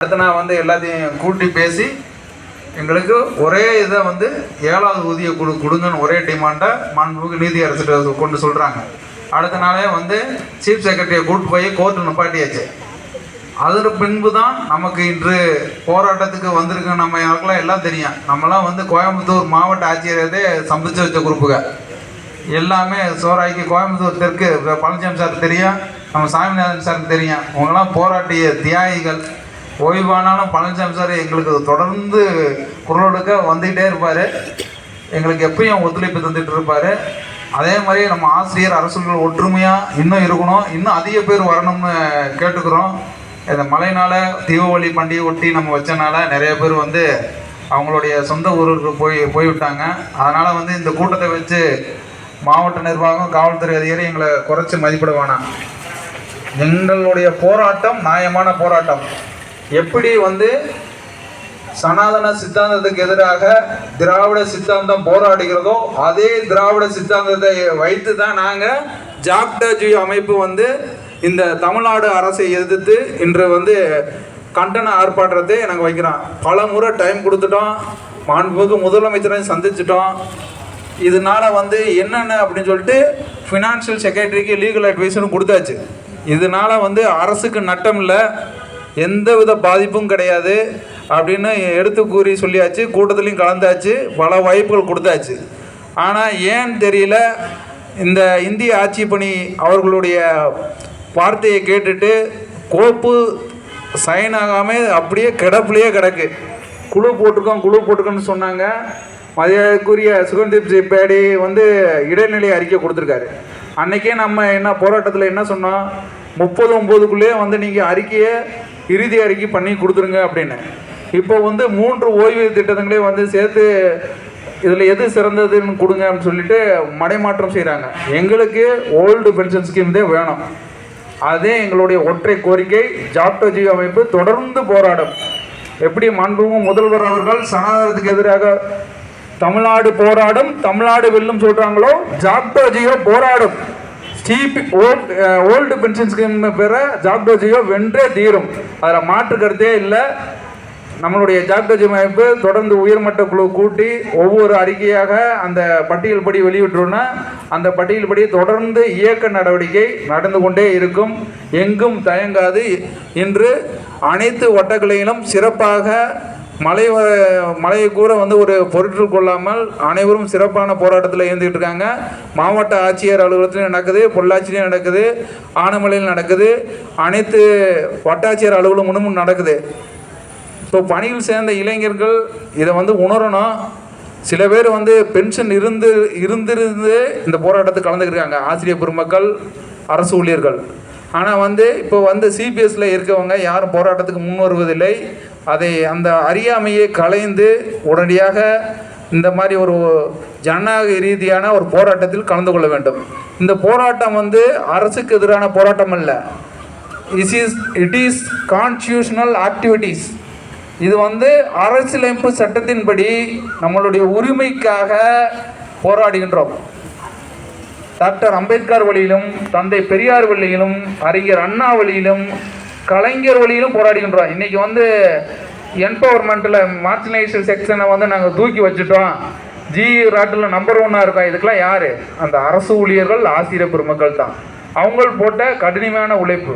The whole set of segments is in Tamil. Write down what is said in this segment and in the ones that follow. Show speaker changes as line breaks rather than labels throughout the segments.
அடுத்து நான் வந்து எல்லாத்தையும் கூட்டி பேசி எங்களுக்கு ஒரே இதை வந்து ஏழாவது ஊதிய கொடு கொடுங்கன்னு ஒரே டிமாண்டை மாண்புமிகு நீதி அரசு கொண்டு சொல்கிறாங்க அடுத்த நாளே வந்து சீஃப் செக்ரட்டரியை கூட்டு போய் கோர்ட்டு நிப்பாட்டியாச்சு. அதற்கு பின்பு தான் நமக்கு இன்று போராட்டத்துக்கு வந்திருக்க நம்ம எனக்குலாம் எல்லாம் தெரியும். நம்மலாம் வந்து கோயம்புத்தூர் மாவட்ட ஆட்சியரே சம்பிச்சு வச்ச குரூப்புங்க எல்லாமே சோராய்க்கு கோயம்புத்தூர் தெற்கு பழனிசாமி சார் தெரியும் நம்ம சாமிநாதன் சார் தெரியும். அவங்களாம் போராட்டிய தியாகிகள். ஓய்வானாலும் பழனிசாமி சார் எங்களுக்கு தொடர்ந்து குரல் எடுக்க வந்துக்கிட்டே இருப்பார். எங்களுக்கு எப்பயும் ஒத்துழைப்பு தந்துட்டு இருப்பார். அதே மாதிரி நம்ம ஆசிரியர் அரசுகள் ஒற்றுமையாக இன்னும் இருக்கணும். இன்னும் அதிக பேர் வரணும்னு கேட்டுக்கிறோம். இந்த மழைனால தீபாவளி பண்டிகை ஒட்டி நம்ம வச்சனால நிறைய பேர் வந்து அவங்களுடைய சொந்த ஊருக்கு போய் போய்விட்டாங்க. அதனால் வந்து இந்த கூட்டத்தை வச்சு மாவட்ட நிர்வாகம் காவல்துறை அதிகாரி எங்களை குறைச்சி மதிப்பிட வேணாம். எங்களுடைய போராட்டம் நியாயமான போராட்டம். எப்படி வந்து சனாதன சித்தாந்தத்துக்கு எதிராக திராவிட சித்தாந்தம் போராடுகிறதோ அதே திராவிட சித்தாந்தத்தை வைத்து தான் நாங்கள் ஜாக்டஜி அமைப்பு வந்து இந்த தமிழ்நாடு அரசை எதிர்த்து இன்று வந்து கண்டன ஆர்ப்பாட்டத்தை எனக்கு வைக்கிறோம் பல முறை டைம் கொடுத்துட்டோம். மாண்புமிகு முதலமைச்சரையும் சந்திச்சிட்டோம். இதனால வந்து என்னென்ன அப்படின்னு சொல்லிட்டு ஃபினான்ஷியல் செக்ரட்டரிக்கு லீகல் அட்வைஸரும் கொடுத்தாச்சு. இதனால வந்து அரசுக்கு நட்டம் இல்லை. எந்தவித பாதிப்பும் கிடையாது அப்படின்னு எடுத்து கூறி சொல்லியாச்சு கூட்டத்துலேயும் கலந்தாச்சு பல வாய்ப்புகள் கொடுத்தாச்சு. ஆனால் ஏன் தெரியல? இந்த இந்திய ஆட்சி பணி அவர்களுடைய வார்த்தையை கேட்டுட்டு கோப்பு சைன் ஆகாமல் அப்படியே கிடப்புலையே கிடக்கு. குழு போட்டிருக்கோம் குழு போட்டிருக்கோன்னு சொன்னாங்க. மதியக்குரிய சுகந்தீப் சி பேடி வந்து இடைநிலை அறிக்கை கொடுத்துருக்காரு. அன்றைக்கே நம்ம என்ன போராட்டத்தில் என்ன சொன்னோம்? முப்பது ஒம்போதுக்குள்ளேயே வந்து நீங்கள் அறிக்கையை இறுதி அறிக்கை பண்ணி கொடுத்துருங்க அப்படின்னு. இப்போ வந்து மூன்று ஓய்வூதிய திட்டங்களே வந்து சேர்த்து இதில் எது சிறந்ததுன்னு கொடுங்க அப்படின்னு சொல்லிட்டு மடைமாற்றம் செய்கிறாங்க எங்களுக்கு ஓல்டு பென்ஷன் ஸ்கீம் தான் வேணும். அதே எங்களுடைய ஒற்றை கோரிக்கை ஜாப்டோஜி அமைப்பு தொடர்ந்து போராடும். எப்படி மாண்புமிகு முதல்வர் அவர்கள் சனாதனத்துக்கு எதிராக தமிழ்நாடு போராடும் தமிழ்நாடு வெல்லும் சொல்கிறாங்களோ ஜாப்டோஜியோ போராடும். ஸ்டீப் ஓல்ட் ஓல்டு பென்ஷன் ஸ்கீம் பெற ஜாக்டோஜியோ வென்றே தீரும். அதில் மாற்று கருத்தே இல்லை. நம்மளுடைய ஜாக்டோஜி அமைப்பு தொடர்ந்து உயர்மட்ட குழு கூட்டி ஒவ்வொரு அறிக்கையாக அந்த பட்டியல் படி வெளியிட்டோன்னா அந்த பட்டியல் படி தொடர்ந்து இயக்க நடவடிக்கை நடந்து கொண்டே இருக்கும். எங்கும் தயங்காது இன்று அனைத்து வட்டக்கிளையிலும் சிறப்பாக மலை வ- மலையை கூட வந்து ஒரு பொருட்கள் கொள்ளாமல் அனைவரும் சிறப்பான போராட்டத்தில் இருந்துகிட்டு இருக்காங்க. மாவட்ட ஆட்சியர் அலுவலகத்திலையும் நடக்குது பொள்ளாச்சிலையும் நடக்குது ஆனமலையில் நடக்குது. அனைத்து வட்டாட்சியர் அலுவலகமும் நடக்குது. இப்போ பணியில் சேர்ந்த இளைஞர்கள் இதை வந்து உணரணும். சில பேர் வந்து பென்ஷன் இருந்து இருந்திருந்து இந்த போராட்டத்துக்கு கலந்துக்கிறாங்க ஆசிரியர் பெருமக்கள் அரசு ஊழியர்கள். ஆனால் வந்து இப்போ வந்து சிபிஎஸ்சில் இருக்கவங்க யாரும் போராட்டத்துக்கு முன் வருவதில்லை அதை அந்த அறியாமையை களைந்து உடனடியாக இந்த மாதிரி ஒரு ஜனநாயக ரீதியான ஒரு போராட்டத்தில் கலந்து கொள்ள வேண்டும். இந்த போராட்டம் வந்து அரசுக்கு எதிரான போராட்டம் அல்ல. Is is it is constitutional activities இது வந்து அரசியலமைப்பு சட்டத்தின்படி நம்மளுடைய உரிமைக்காக போராடுகின்றோம். டாக்டர் அம்பேத்கர் வழியிலும் தந்தை பெரியார் வழியிலும் அறிஞர் அண்ணா வழியிலும் கலைஞர் வழியிலும் போராடுகின்றோம். இன்றைக்கி வந்து என்பவர்மெண்ட்டில் மார்ஜினைசேஷன் செக்ஷனை வந்து நாங்கள் தூக்கி வச்சுட்டோம். ஜி ராட்டில் நம்பர் ஒன்னாக இருக்கோம் இதுக்கெல்லாம் யார்? அந்த அரசு ஊழியர்கள் ஆசிரியர் பெருமக்கள் தான். அவங்க போட்ட கடினமான உழைப்பு.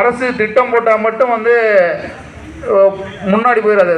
அரசு திட்டம் போட்டால் மட்டும் வந்து முன்னாடி போயிடாது